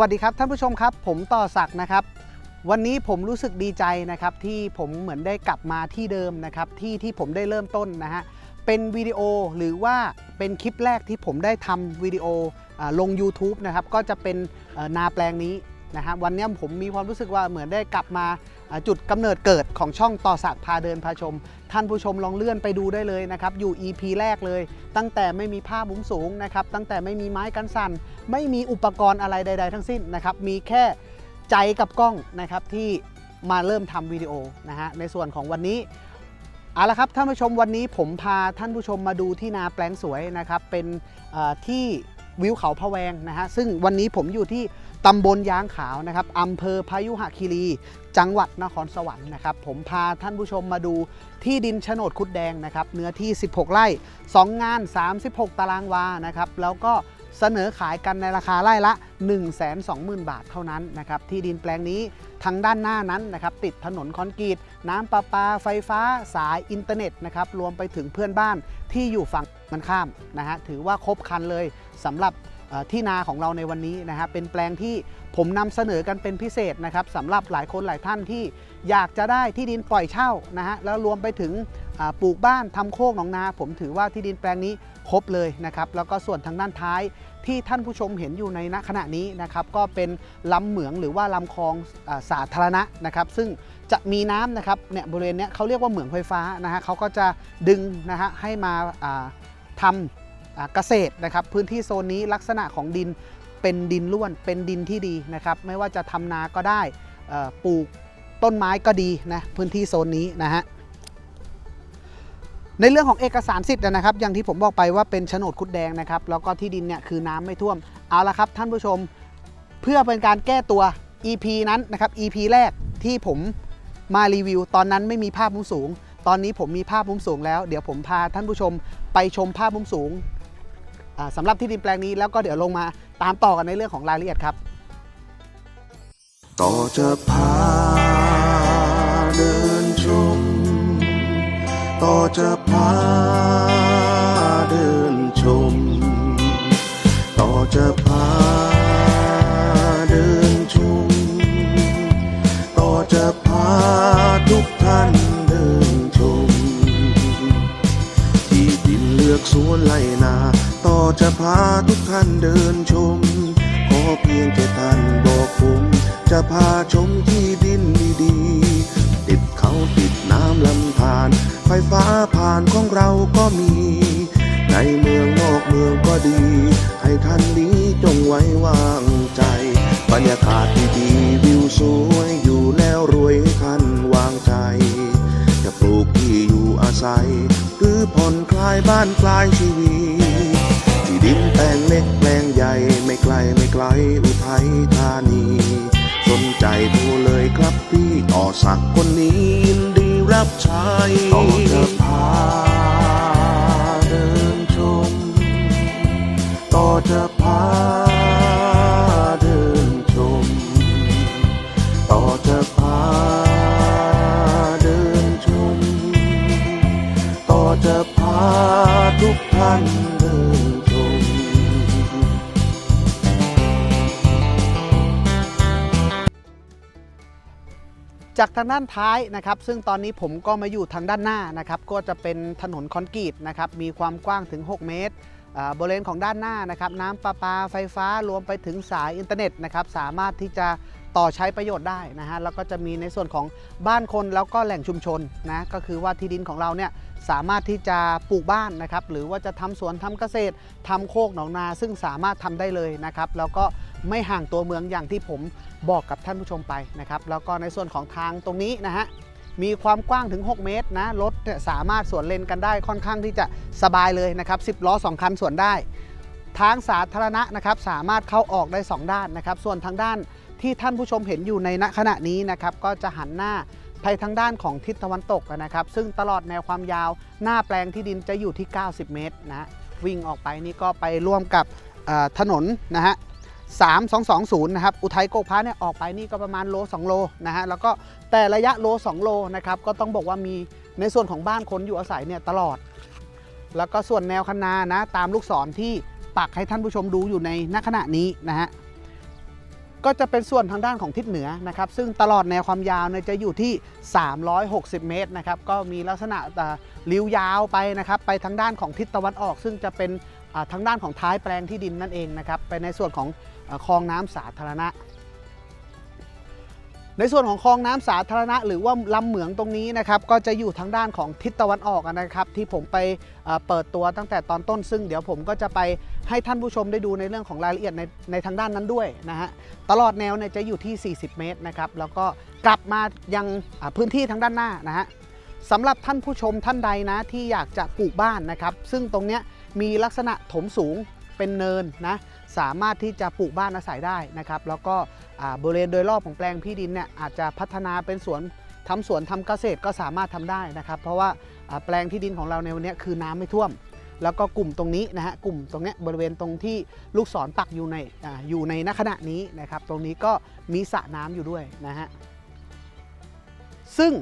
วัสดีครับท่านผู้ชมครับ ผมต่อศักดิ์นะครับ วันนี้ผมรู้สึกดีใจนะครับที่ผมเหมือนได้กลับมาที่เดิมนะครับที่ที่ผมได้เริ่มต้นนะฮะเป็นวิดีโอหรือว่าเป็นคลิปแรกที่ผมได้ทำวิดีโอลง YouTube นะครับก็จะเป็นนาแปลงนี้นะฮะวันนี้ผมมีความรู้สึกว่าเหมือนได้กลับมา จุดกำเนิดเกิดของช่องต่อศักพาเดินพาชม ท่านผู้ชมลองเลื่อนไปดูได้เลยนะครับ อยู่ EP แรกเลย ตั้งแต่ไม่มีผ้ามุ้งสูงนะครับตั้งแต่ไม่มีไม้กันสั่น ไม่มีอุปกรณ์อะไรใด ๆ ทั้งสิ้นนะครับมีแค่ใจกับกล้องนะครับที่มาเริ่มทำวิดีโอนะฮะในส่วนของวันนี้เอาละครับท่านผู้ชมวันนี้ผมพาท่านผู้ชมมาดูที่นาแปลงสวยนะครับเป็นที่ วิวเขาพะแวงนะฮะซึ่งวันนี้ผมอยู่ที่ตำบลยางขาวนะครับอำเภอพายุหคีรี จังหวัดนครสวรรค์นะครับผมพาท่านผู้ชมมาดูที่ดินโฉนดคุดแดงนะครับเนื้อที่ 16 ไร่ 2 งาน 36 ตารางวานะครับแล้วก็เสนอขายกันในราคาไร่ละ 120,000 บาทเท่านั้นนะครับที่ดินแปลงนี้ทางด้านหน้านั้นนะครับติดถนนคอนกรีต น้ำประปาไฟฟ้าสายอินเทอร์เน็ตนะครับรวมไปถึงเพื่อนบ้านที่อยู่ฝั่ง มันข้ามนะฮะถือว่าครบคันเลยสำหรับที่นาของเราในวันนี้นะฮะเป็นแปลงที่ผมนำเสนอกันเป็นพิเศษนะครับสำหรับหลายคนหลายท่านที่อยากจะได้ที่ดินปล่อยเช่านะฮะแล้วรวมไปถึงปลูกบ้านทำโคกหนองนา ผมถือว่าที่ดินแปลงนี้ครบเลยนะครับแล้วก็ส่วนทางด้านท้ายที่ท่านผู้ชมเห็นอยู่ในณขณะนี้นะครับก็เป็นลำเหมืองหรือว่าลำคลองสาธารณะนะครับ ซึ่งจะมีน้ำนะครับเนี่ยบริเวณเนี้ยเขาเรียกว่าเหมืองไฟฟ้านะฮะเขาก็จะดึงนะฮะให้มา ทำเกษตรนะครับพื้นที่โซนนี้ลักษณะของดินเป็นดินร่วนเป็นดินที่ดีนะครับไม่ว่าจะทำนาก็ได้ปลูกต้นไม้ก็ดีนะพื้นที่โซนนี้นะฮะในเรื่องของเอกสารสิทธิ์นะครับ อย่างที่ผมบอกไปว่าเป็นโฉนดคุดแดงนะครับ แล้วก็ที่ดินเนี่ยคือน้ำไม่ท่วม เอาละครับท่านผู้ชม เพื่อเป็นการแก้ตัว EP นั้นนะครับ EP แรกที่ผมมารีวิว ตอนนั้นไม่มีภาพมุมสูง ตอนนี้ผมมีภาพมุมสูงแล้ว เดี๋ยวผมพาท่านผู้ชมไปชมภาพมุมสูงสำหรับที่ดินแปลงนี้แล้วก็เดี๋ยวลงมาตามต่อกันในเรื่องของรายละเอียดครับ ต่อจะพาเดินชม ต่อจะพาเดินชม ต่อจะพา วนไล่นา ต่อจะพาทุกท่านเดินชม ขอเพียงแค่ท่านบอกผม จะพาชมที่ดินดีๆ ติดเขาติดน้ำลำธารไฟฟ้าผ่านของเราก็มี ในเมืองนอกเมืองก็ดี ให้ท่านนี้จงไว้วางใจ บรรยากาศดีๆวิวสวยายบ้านปลายชีวิตที่ดินแปลงเล็กแปลงใหญ่ไม่ไกลไม่ไกลอุทัยธานี สนใจโทรเลยครับพี่ต่อสักคนนี้ยินดีรับใช้ต่อจะพาเดินชมต่อจะพ จากทางด้านท้ายนะครับ ซึ่งตอนนี้ผมก็มาอยู่ทางด้านหน้านะครับ ก็จะเป็นถนนคอนกรีตนะครับ มีความกว้างถึง 6 เมตรบริเวณของด้านหน้านะครับ น้ำประปาไฟฟ้ารวมไปถึงสายอินเทอร์เน็ตนะครับ สามารถที่จะต่อใช้ประโยชน์ได้นะฮะ แล้วก็จะมีในส่วนของบ้านคนแล้วก็แหล่งชุมชนนะ ก็คือว่าที่ดินของเราเนี่ยสามารถที่จะปลูกบ้านนะครับ หรือว่าจะทำสวนทำเกษตรทำโคกหนองนา ซึ่งสามารถทำได้เลยนะครับ แล้วก็ ไม่ห่างตัวเมืองอย่างที่ผมบอกกับท่านผู้ชมไปนะครับ แล้วก็ในส่วนของทางตรงนี้นะฮะมีความกว้างถึง 6 เมตรนะรถเนี่ยสามารถสวนเลนกันได้ค่อนข้างที่จะสบายเลยนะครับ 10 ล้อ 2 คันสวนได้ ทางสาธารณะนะครับสามารถเข้าออกได้ 2 ด้านนะครับ ส่วนทางด้านที่ท่านผู้ชมเห็นอยู่ในณขณะนี้นะครับก็จะหันหน้าไปทางด้านของทิศตะวันตกนะครับ ซึ่งตลอดแนวความยาวหน้าแปลงที่ดินจะอยู่ที่ 90 เมตรนะวิ่งออกไปนี่ก็ไปร่วมกับถนนนะฮะ 3220 นะครับ อุทัยโกกพระเนี่ยออกไปนี่ก็ประมาณโล 2 โลนะฮะ แล้วก็แต่ระยะโล 2 โลนะครับ ก็ต้องบอกว่ามีในส่วนของบ้านคนอยู่อาศัยเนี่ยตลอด แล้วก็ส่วนแนวคันนานะ ตามลูกศรที่ปักให้ท่านผู้ชมดูอยู่ในณขณะนี้นะฮะ ก็จะเป็นส่วนทางด้านของทิศเหนือนะครับ ซึ่งตลอดแนวความยาวเนี่ยจะอยู่ที่ 360 เมตรนะครับ ก็มีลักษณะอ่าริ้วยาวไปนะครับ ไปทางด้านของทิศตะวันออก ซึ่งจะเป็นทางด้านของท้ายแปลงที่ดินนั่นเองนะครับ ไปในส่วนของ คลองน้ำสาธารณะ ในส่วนของคลองน้ำสาธารณะ หรือว่าลำเหมืองตรงนี้นะครับก็จะอยู่ทางด้านของทิศตะวันออกนะครับ ที่ผมไปเปิดตัวตั้งแต่ตอนต้น ซึ่งเดี๋ยวผมก็จะไปให้ท่านผู้ชมได้ดูในเรื่องของรายละเอียดในในทางด้านนั้นด้วยนะฮะตลอดแนวเนี่ยจะอยู่ที่ 40 เมตรนะครับแล้วก็กลับมายังพื้นที่ทางด้านหน้านะฮะสำหรับท่านผู้ชมท่านใดนะที่อยากจะปลูกบ้านนะครับ ซึ่งตรงเนี้ยมีลักษณะถมสูง เป็นเนินนะสามารถที่จะปลูกบ้านอาศัยได้นะครับ แล้วก็บริเวณโดยรอบของแปลงที่ดินเนี่ยอาจจะพัฒนาเป็นสวนทำสวนทำเกษตรก็สามารถทำได้นะครับ เพราะว่าแปลงที่ดินของเราในวันนี้คือน้ำไม่ท่วม แล้วก็กลุ่มตรงนี้นะฮะกลุ่มตรงเนี้ยบริเวณตรงที่ลูกศรปักอยู่ในออยู่ในณขณะนี้นะครับ ตรงนี้ก็มีสระน้ำอยู่ด้วยนะฮะซึ่ง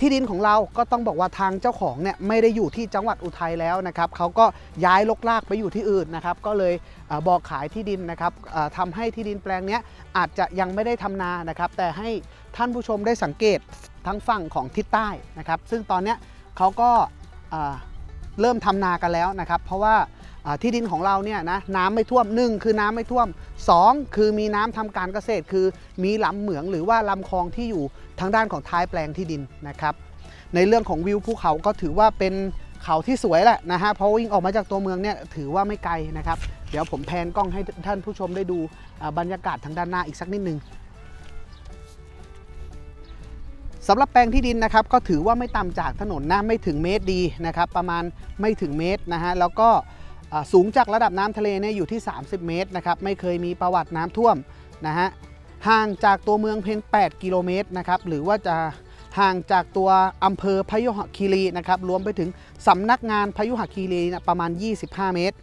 ที่ดินของเราก็ต้องบอกว่าทางเจ้าของเนี่ยไม่ได้อยู่ที่จังหวัดอุทัยแล้วนะครับเขาก็ย้ายลกลากไปอยู่ที่อื่นนะครับก็เลยอบอกขายที่ดินนะครับทำให้ที่ดินแปลงนี้อาจจะยังไม่ได้ทำนานะครับ แต่ให้ท่านผู้ชมได้สังเกตทั้งฝั่งของทิศใต้นะครับ ซึ่งตอนนี้เขาก็เริ่มทำนากันแล้วนะครับ เพราะว่า ที่ดินของเราเนี่ยนะน้ำไม่ท่วมหนึ่งคือน้ำไม่ท่วมสองคือมีน้ำทำการเกษตร คือมีลำเหมืองหรือว่าลำคลองที่อยู่ทางด้านของท้ายแปลงที่ดินนะครับ ในเรื่องของวิวภูเขาก็ถือว่าเป็นเขาที่สวยแหละนะฮะเพราะวิ่งออกมาจากตัวเมืองเนี่ยถือว่าไม่ไกลนะครับ เดี๋ยวผมแพนกล้องให้ท่านผู้ชมได้ดูบรรยากาศทางด้านหน้าอีกสักนิดนึงสำหรับแปลงที่ดินนะครับก็ถือว่าไม่ต่ำจากถนนนะไม่ถึงเมตรดีนะครับประมาณไม่ถึงเมตรนะฮะแล้วก็ สูงจากระดับน้ำทะเลเนี่ยอยู่ที่ 30 เมตรนะครับไม่เคยมีประวัติน้ำท่วมนะฮะห่างจากตัวเมืองเพียง 8 กิโลเมตรนะครับหรือว่าจะห่างจากตัวอำเภอพยุหคีรีนะครับรวมไปถึงสำนักงานพยุหคีรีนะประมาณ 25 เมตร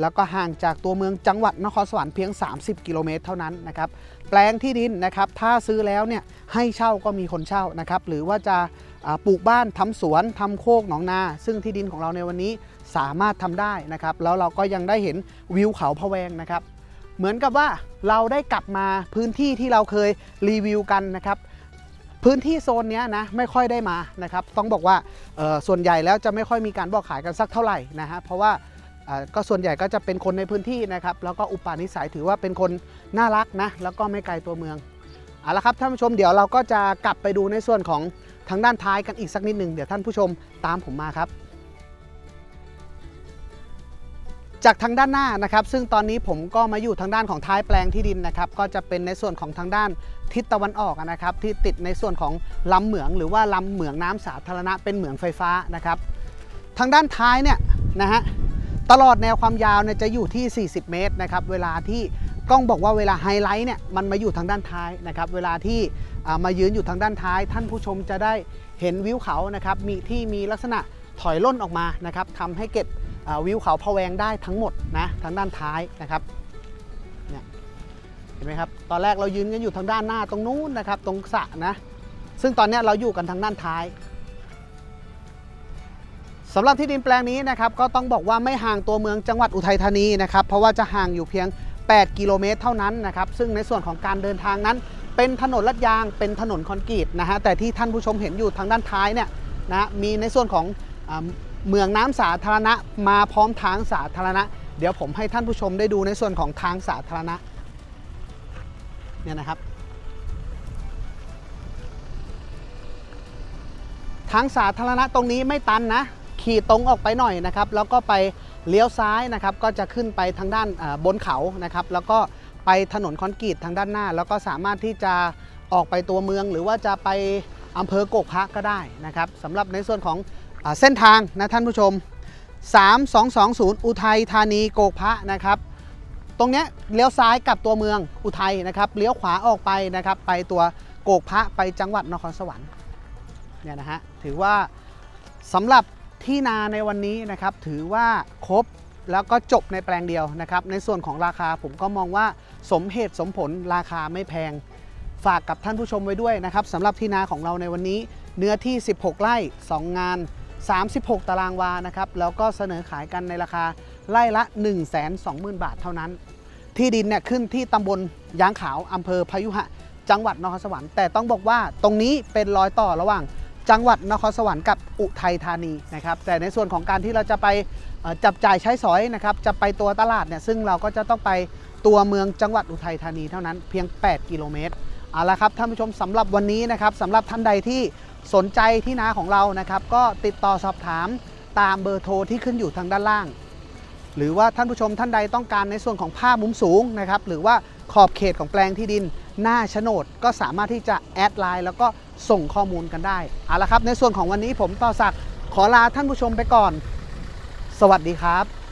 แล้วก็ห่างจากตัวเมืองจังหวัดนครสวรรค์เพียง 30 กิโลเมตรเท่านั้นนะครับแปลงที่ดินนะครับถ้าซื้อแล้วเนี่ยให้เช่าก็มีคนเช่านะครับหรือว่าจะปลูกบ้านทำสวนทำโคกหนองนา ซึ่งที่ดินของเราในวันนี้ สามารถทำได้นะครับ แล้วเราก็ยังได้เห็นวิวเขาพะแวงนะครับ เหมือนกับว่าเราได้กลับมาพื้นที่ที่เราเคยรีวิวกันนะครับ พื้นที่โซนนี้นะไม่ค่อยได้มานะครับ ต้องบอกว่าส่วนใหญ่แล้วจะไม่ค่อยมีการบอกขายกันสักเท่าไหร่นะฮะเพราะว่าอ่าก็ส่วนใหญ่ก็จะเป็นคนในพื้นที่นะครับ แล้วก็อุปนิสัยถือว่าเป็นคนน่ารักนะ แล้วก็ไม่ไกลตัวเมืองเอาละครับท่านผู้ชมเดี๋ยวเราก็จะกลับไปดูในส่วนของทางด้านท้ายกันอีกสักนิดหนึ่งเดี๋ยวท่านผู้ชมตามผมมาครับ จากทางด้านหน้านะครับซึ่งตอนนี้ผมก็มาอยู่ทางด้านของท้ายแปลงที่ดินนะครับก็จะเป็นในส่วนของทางด้านทิศตะวันออกนะครับที่ติดในส่วนของลำเหมือง หรือว่าลำเหมืองน้ำสาธารณะเป็นเหมืองไฟฟ้านะครับทางด้านท้ายเนี่ยนะฮะตลอดแนวความยาวเนี่ยจะอยู่ที่ 40 เมตรนะครับเวลาที่กล้องบอกว่าเวลาไฮไลท์เนี่ยมันมาอยู่ทางด้านท้ายนะครับเวลาที่มายืนอยู่ทางด้านท้าย ท่านผู้ชมจะได้เห็นวิวเขานะครับมีที่มีลักษณะถอยล่นออกมานะครับทำให้เก็บ วิวเขาพะแวงได้ทั้งหมดนะทางด้านท้ายนะครับเนี่ยเห็นไหมครับตอนแรกเรายืนกันอยู่ทางด้านหน้าตรงนู้นนะครับ ตรงสระนะซึ่งตอนนี้เราอยู่กันทางด้านท้ายสำหรับที่ดินแปลงนี้นะครับก็ต้องบอกว่าไม่ห่างตัวเมืองจังหวัดอุทัยธานีนะครับเพราะว่าจะห่างอยู่เพียง 8 กิโลเมตรเท่านั้นนะครับซึ่งในส่วนของการเดินทางนั้น เป็นถนนลาดยางเป็นถนนคอนกรีตนะฮะแต่ที่ท่านผู้ชมเห็นอยู่ทางด้านท้ายเนี่ยนะมีในส่วนของ เมืองน้ำสาธารณะมาพร้อมทางสาธารณะ เดี๋ยวผมให้ท่านผู้ชมได้ดูในส่วนของทางสาธารณะเนี่ยนะครับ ทางสาธารณะตรงนี้ไม่ตันนะ ขี่ตรงออกไปหน่อยนะครับ แล้วก็ไปเลี้ยวซ้ายนะครับ ก็จะขึ้นไปทางด้านบนเขานะครับ แล้วก็ไปถนนคอนกรีตทางด้านหน้า แล้วก็สามารถที่จะออกไปตัวเมืองหรือว่าจะไปอำเภอโกกพระก็ได้นะครับสำหรับในส่วนของ เส้นทางนะท่านผู้ชม 3220 อุทัยธานีโกกพระนะครับ ตรงเนี้ยเลี้ยวซ้ายกลับตัวเมืองอุทัยนะครับ เลี้ยวขวาออกไปนะครับ ไปตัวโกกพระไปจังหวัดนครสวรรค์เนี่ยนะฮะ ถือว่าสำหรับที่นาในวันนี้นะครับ ถือว่าครบแล้วก็จบในแปลงเดียวนะครับ ในส่วนของราคาผมก็มองว่าสมเหตุสมผลราคาไม่แพง ฝากกับท่านผู้ชมไว้ด้วยนะครับสำหรับที่นาของเราในวันนี้ เนื้อที่ 16 ไร่ 2 งาน 36 ตารางวานะครับแล้วก็เสนอขายกันในราคาไร่ละ 1 2 0 0 0 0 บาทเท่านั้น ที่ดินเนี่ยขึ้นที่ตำบลยางขาวอำเภอพายุหะ จังหวัดนครสวรรค์แต่ต้องบอกว่าตรงนี้เป็นรอยต่อระหว่างจังหวัดนครสวรรค์กับอุทัยธานีนะครับแต่ในส่วนของการที่เราจะไปจับจ่ายใช้สอยนะครับจะไปตัวตลาดเนี่ยซึ่งเราก็จะต้องไปตัวเมืองจังหวัดอุทัยธานีเท่านั้นเพียง 8 กิโลเมตร เอาละครับท่านผู้ชมสำหรับวันนี้นะครับสำหรับท่านใดที่สนใจที่นาของเรานะครับ ก็ติดต่อสอบถามตามเบอร์โทรที่ขึ้นอยู่ทางด้านล่าง หรือว่าท่านผู้ชมท่านใดต้องการในส่วนของภาพมุมสูงนะครับ หรือว่าขอบเขตของแปลงที่ดิน หน้าโฉนดก็สามารถที่จะแอดไลน์แล้วก็ส่งข้อมูลกันได้เอาละครับ ในส่วนของวันนี้ผมต่อศักดิ์ขอลาท่านผู้ชมไปก่อน สวัสดีครับ